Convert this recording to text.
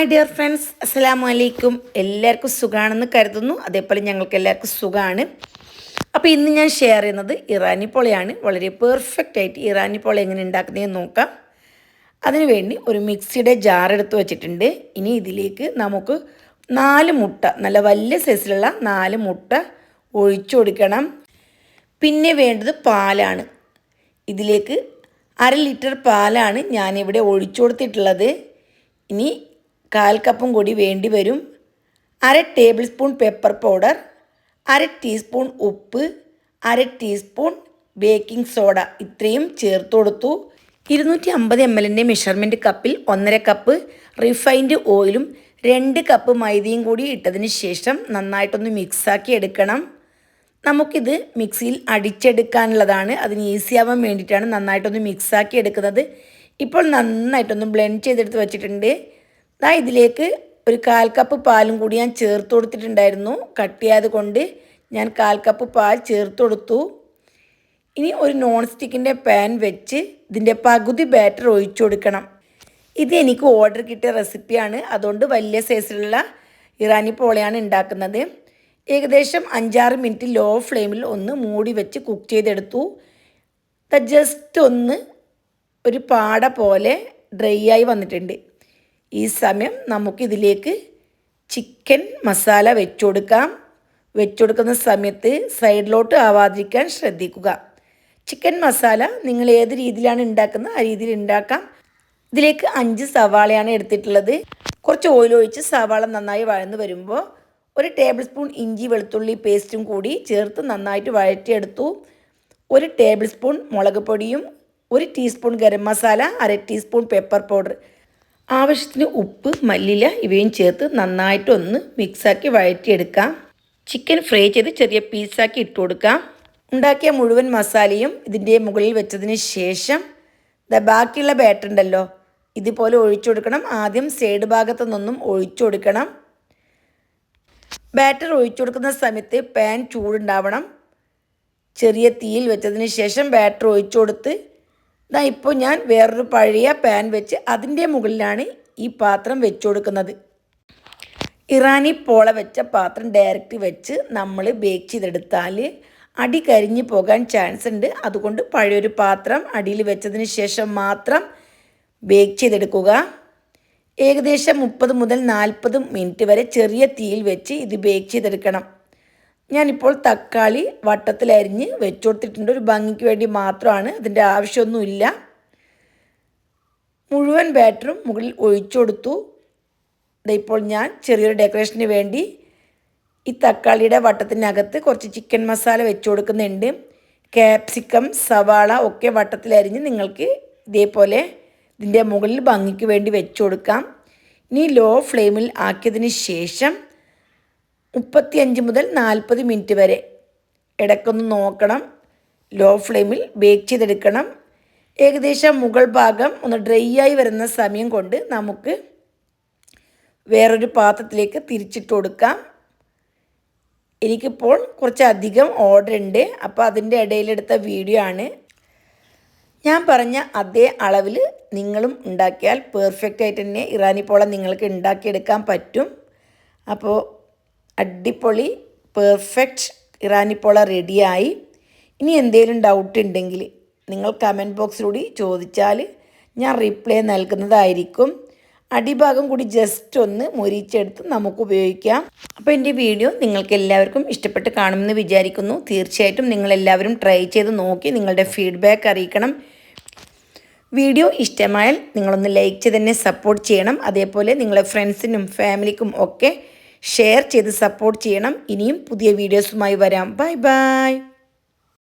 Hi dear friends അസ്സലാമു അലൈക്കും എല്ലാവർക്കും സുഖമാണെന്ന് കരുതുന്നു. അതേപോലെ ഞങ്ങൾക്ക് എല്ലാവർക്കും സുഖമാണ് അപ്പോൾ ഇന്ന് ഞാൻ ഷെയർ ചെയ്യുന്നത് ഇറാനി പൊളയാണ്. വളരെ പെർഫെക്റ്റ് ആയിട്ട് ഇറാനി പൊള എങ്ങനെ ഉണ്ടാക്കുന്നതെന്ന് നോക്കാം. അതിനുവേണ്ടി ഒരു മിക്സിയുടെ ജാർ എടുത്ത് വെച്ചിട്ടുണ്ട്. ഇനി ഇതിലേക്ക് നമുക്ക് നാല് മുട്ട നല്ല വലിയ സൈസിലുള്ള നാല് മുട്ട ഒഴിച്ചു കൊടുക്കണം. പിന്നെ വേണ്ടത് പാലാണ്. ഇതിലേക്ക് അര ലിറ്റർ പാലാണ് ഞാനിവിടെ ഒഴിച്ചു കൊടുത്തിട്ടുള്ളത്. ഇനി കാൽ കപ്പും കൂടി വേണ്ടി വരും. അര ടേബിൾ സ്പൂൺ പെപ്പർ പൗഡർ അര ടീസ്പൂൺ ഉപ്പ് അര ടീസ്പൂൺ ബേക്കിംഗ് സോഡ ഇത്രയും ചേർത്ത് കൊടുത്തു. ഇരുന്നൂറ്റി അമ്പത് എം എല്ലിന്റെ മെഷർമെന്റ് കപ്പിൽ ഒന്നര കപ്പ് റിഫൈൻഡ് ഓയിലും രണ്ട് കപ്പ് മൈദയും കൂടി ഇട്ടതിന് ശേഷം നന്നായിട്ടൊന്ന് മിക്സാക്കി എടുക്കണം. നമുക്കിത് മിക്സിയിൽ അടിച്ചെടുക്കാനുള്ളതാണ്. അതിന് ഈസി ആവാൻ വേണ്ടിയിട്ടാണ് നന്നായിട്ടൊന്ന് മിക്സാക്കി എടുക്കുന്നത്. ഇപ്പോൾ നന്നായിട്ടൊന്ന് ബ്ലെൻഡ് ചെയ്തെടുത്ത് വെച്ചിട്ടുണ്ട്. ദാ ഇതിലേക്ക് ഒരു കാൽ കപ്പ് പാലും കൂടി ഞാൻ ചേർത്ത് കൊടുത്തിട്ടുണ്ടായിരുന്നു. കട്ടിയായത് കൊണ്ട് ഞാൻ കാൽ കപ്പ് പാൽ ചേർത്ത് കൊടുത്തു. ഇനി ഒരു നോൺ സ്റ്റിക്കിന്റെ പാൻ വെച്ച് ഇതിന്റെ പകുതി ബാറ്റർ ഒഴിച്ചു കൊടുക്കണം. ഇത് എനിക്ക് ഓർഡർ കിട്ടിയ റെസിപ്പിയാണ് അതുകൊണ്ട് വലിയ സൈസിലുള്ള ഇറാനി പോളയാണ് ഉണ്ടാക്കുന്നത്. ഏകദേശം അഞ്ചാറ് മിനിറ്റ് ലോ ഫ്ലെയിമിൽ ഒന്ന് മൂടി വെച്ച് കുക്ക് ചെയ്തെടുത്തു. ജസ്റ്റ് ഒന്ന് ഒരു പാട പോലെ ഡ്രൈ ആയി വന്നിട്ടുണ്ട്. ഈ സമയം നമുക്കിതിലേക്ക് ചിക്കൻ മസാല വെച്ചുകൊടുക്കാം വെച്ചുകൊടുക്കുന്ന സമയത്ത് സൈഡിലോട്ട് ആവാതിരിക്കാൻ ശ്രദ്ധിക്കുക. ചിക്കൻ മസാല നിങ്ങൾ ഏത് രീതിയിലാണ് ഉണ്ടാക്കുന്നത് ആ രീതിയിൽ ഉണ്ടാക്കാം. ഇതിലേക്ക് അഞ്ച് സവാളയാണ് എടുത്തിട്ടുള്ളത്. കുറച്ച് ഓയിൽ ഒഴിച്ച് സവാള നന്നായി വഴന്ന് വരുമ്പോൾ ഒരു ടേബിൾ സ്പൂൺ ഇഞ്ചി വെളുത്തുള്ളി പേസ്റ്റും കൂടി ചേർത്ത് നന്നായിട്ട് വഴറ്റിയെടുത്തു. ഒരു ടേബിൾ സ്പൂൺ മുളക് പൊടിയും ഒരു ടീസ്പൂൺ ഗരം മസാല അര ടീസ്പൂൺ പെപ്പർ പൗഡർ ആവശ്യത്തിന് ഉപ്പ് മല്ലില ഇവയും ചേർത്ത് നന്നായിട്ടൊന്ന് മിക്സാക്കി വഴറ്റിയെടുക്കാം. ചിക്കൻ ഫ്രൈ ചെയ്ത് ചെറിയ പീസാക്കി ഇട്ട് കൊടുക്കാം. ഉണ്ടാക്കിയ മുഴുവൻ മസാലയും ഇതിന്റെ മുകളിൽ വെച്ചതിന് ശേഷം ബാക്കിയുള്ള ബാറ്റർ ഉണ്ടല്ലോ ഇതുപോലെ ഒഴിച്ചു കൊടുക്കണം. ആദ്യം സൈഡ് ഭാഗത്തു നിന്നും ഒഴിച്ചു കൊടുക്കണം. ബാറ്റർ ഒഴിച്ചു കൊടുക്കുന്ന സമയത്ത് പാൻ ചൂടുണ്ടാവണം. ചെറിയ തീയിൽ വെച്ചതിന് ശേഷം ബാറ്റർ ഒഴിച്ചു കൊടുത്ത് ഇതാ ഇപ്പോൾ ഞാൻ വേറൊരു പഴയ പാൻ വെച്ച് അതിന്റെ മുകളിലാണ് ഈ പാത്രം വെച്ചു കൊടുക്കുന്നത്. ഇറാനി പോള വെച്ച പാത്രം ഡയറക്റ്റ് വെച്ച് നമ്മൾ ബേക്ക് ചെയ്തെടുത്താൽ അടി കരിഞ്ഞു പോകാൻ ചാൻസ് ഉണ്ട്. അതുകൊണ്ട് പഴയൊരു പാത്രം അടിയിൽ വെച്ചതിന് ശേഷം മാത്രം ബേക്ക് ചെയ്തെടുക്കുക. ഏകദേശം മുപ്പത് മുതൽ നാൽപ്പത് മിനിറ്റ് വരെ ചെറിയ തീയിൽ വെച്ച് ഇത് ബേക്ക് ചെയ്തെടുക്കണം. ഞാനിപ്പോൾ തക്കാളി വട്ടത്തിലരിഞ്ഞ് വെച്ചു കൊടുത്തിട്ടുണ്ട് ഒരു ഭംഗിക്ക് വേണ്ടി മാത്രമാണ് അതിന്റെ ആവശ്യമൊന്നുമില്ല. മുഴുവൻ ബാറ്ററും മുകളിൽ ഒഴിച്ചു കൊടുത്തു. ഇപ്പോൾ ഞാൻ ചെറിയൊരു ഡെക്കറേഷന് വേണ്ടി ഈ തക്കാളിയുടെ വട്ടത്തിനകത്ത് കുറച്ച് ചിക്കൻ മസാല വെച്ചു കൊടുക്കുന്നുണ്ട്. ക്യാപ്സിക്കം സവാള ഒക്കെ വട്ടത്തിലരിഞ്ഞ് നിങ്ങൾക്ക് ഇതേപോലെ ഇതിന്റെ മുകളിൽ ഭംഗിക്ക് വേണ്ടി വെച്ചു കൊടുക്കാം. ഇനി ലോ ഫ്ലെയിമിൽ ആക്കിയതിന് ശേഷം മുപ്പത്തിയഞ്ച് മുതൽ നാൽപ്പത് മിനിറ്റ് വരെ. ഇടയ്ക്കൊന്ന് നോക്കണം. ലോ ഫ്ലെയിമിൽ ബേക്ക് ചെയ്തെടുക്കണം. ഏകദേശം മുകൾ ഭാഗം ഒന്ന് ഡ്രൈ ആയി വരുന്ന സമയം കൊണ്ട് നമുക്ക് വേറൊരു പാത്രത്തിലേക്ക് തിരിച്ചിട്ട് കൊടുക്കാം. എനിക്കിപ്പോൾ കുറച്ചധികം ഓർഡർ ഉണ്ട്. അപ്പോൾ അതിന്റെ ഇടയിലെടുത്ത വീഡിയോ ആണ്. ഞാൻ പറഞ്ഞ അതേ അളവിൽ നിങ്ങളും ഉണ്ടാക്കിയാൽ പെർഫെക്റ്റ് ആയിട്ട് തന്നെ ഇറാനി നിങ്ങൾക്ക് ഉണ്ടാക്കിയെടുക്കാൻ പറ്റും. അപ്പോൾ അടിപൊളി പെർഫെക്റ്റ് ഇറാനി പോള റെഡിയായി ഇനി എന്തെങ്കിലും ഡൗട്ട് ഉണ്ടെങ്കിൽ നിങ്ങൾ കമന്റ് ബോക്സിലൂടെ ചോദിച്ചാൽ ഞാൻ റിപ്ലൈ നൽകുന്നതായിരിക്കും. അടിഭാഗം കൂടി ജസ്റ്റ് ഒന്ന് മുരിച്ചെടുത്ത് നമുക്ക് ഉപയോഗിക്കാം. അപ്പോൾ എന്റെ വീഡിയോ നിങ്ങൾക്ക് എല്ലാവർക്കും ഇഷ്ടപ്പെട്ട് കാണുമെന്ന് വിചാരിക്കുന്നു. തീർച്ചയായിട്ടും നിങ്ങളെല്ലാവരും ട്രൈ ചെയ്ത് നോക്കി നിങ്ങളുടെ ഫീഡ്ബാക്ക് അറിയിക്കണം. വീഡിയോ ഇഷ്ടമായാൽ നിങ്ങളൊന്ന് ലൈക്ക് ചെയ്ത് തന്നെ സപ്പോർട്ട് ചെയ്യണം. അതേപോലെ നിങ്ങളെ ഫ്രണ്ട്സിനും ഫാമിലിക്കും ഒക്കെ ഷെയർ ചെയ്ത് സപ്പോർട്ട് ചെയ്യണം. ഇനിയും പുതിയ വീഡിയോസുമായി വരാം. Bye bye.